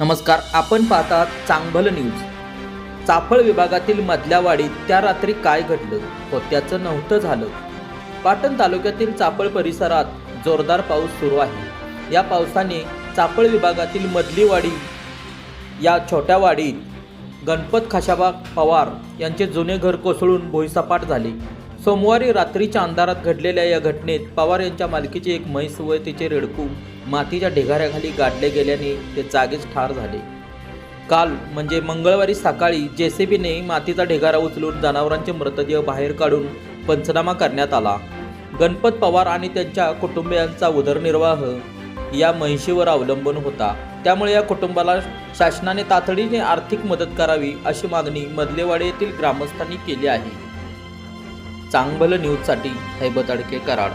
नमस्कार आपण पाहतात चांगभल न्यूज. चाफळ विभागातील मधल्या वाडीत त्या रात्री काय घडलं? होत्याचं नव्हतं झालं. पाटण तालुक्यातील चाफळ परिसरात जोरदार पाऊस सुरू आहे. या पावसाने चाफळ विभागातील मधली वाडी या छोट्या वाडीत गणपत खाशाबा पवार यांचे जुने घर कोसळून भुईसपाट झाले. सोमवारी रात्रीच्या अंधारात घडलेल्या या घटनेत पवार यांच्या मालकीची एक म्हैस व तिचे रेडकू मातीच्या ढिगाऱ्याखाली गाडले गेल्याने ते जागीच ठार झाले. काल म्हणजे मंगळवारी सकाळी जेसीबीने मातीचा ढिगारा उचलून जनावरांचे मृतदेह बाहेर काढून पंचनामा करण्यात आला. गणपत पवार आणि त्यांच्या कुटुंबियांचा उदरनिर्वाह या म्हैशीवर अवलंबून होता. त्यामुळे या कुटुंबाला शासनाने तातडीने आर्थिक मदत करावी अशी मागणी मधलेवाडी येथील ग्रामस्थांनी केली आहे. चांगबल न्यूजसाठी हैबत अडके कराड.